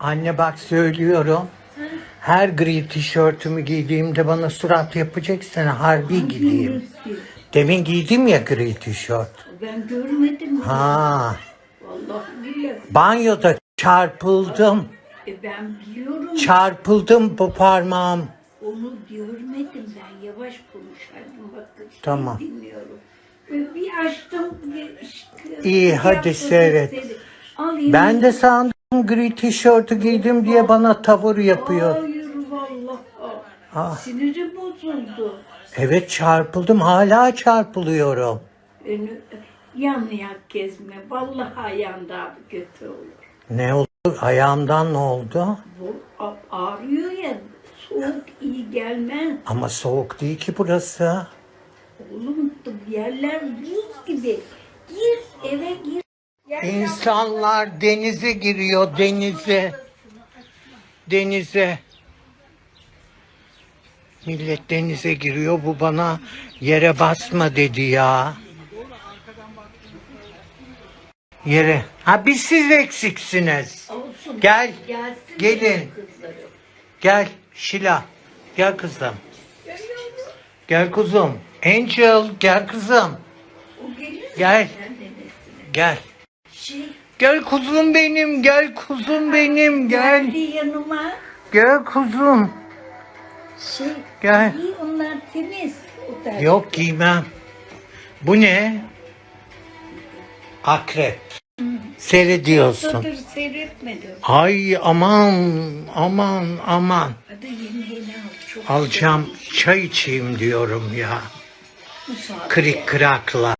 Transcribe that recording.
Anne bak söylüyorum. Her gri tişörtümü giydiğimde bana surat yapacaksın. Harbi gideyim. Demin giydim ya gri tişört. Ben görmedim. Ha, Vallahi billahi. banyoda çarpıldım. E ben biliyorum. Çarpıldım bu parmağım. Onu görmedim ben. Yavaş konuşaydım. Bakın şimdi Tamam. dinliyorum. Ve bir açtım. Bir, İyi, hadi seyret. Alayım. Ben de sandım gri tişörtü giydim diye bana tavır yapıyor. Hayır vallahi. Ah. Sinirim bozuldu. Evet çarpıldım hala çarpılıyorum. Beni yan yak gezme. Vallahi ayağım daha kötü olur. Ne oldu? Ayağımdan ne oldu? Bu a- ağrıyor ya. Soğuk iyi gelmez. Ama soğuk değil ki burası. Oğlum yerler buz gibi. Gir eve gir. İnsanlar denize giriyor denize. Denize. Millet denize giriyor bu bana yere basma dedi ya. Yere. Ha biz siz eksiksiniz. Gel. Gelin. Gel Şila. Gel kızım. Gel kuzum. Angel gel kızım. Gel. Gel. Gel kuzum benim. Gel kuzum benim. Gel. geldi yanıma. Gel kuzum. Şey, Gel. iyi onlar temiz. O da. Yok giymem. Bu ne? Akrep. Seyrediyorsun. Haftadır seyretmedim. Ay aman aman aman. Hadi yemeğini al. Çok Alacağım çay içeyim diyorum ya. Bu saat. Krik krakla.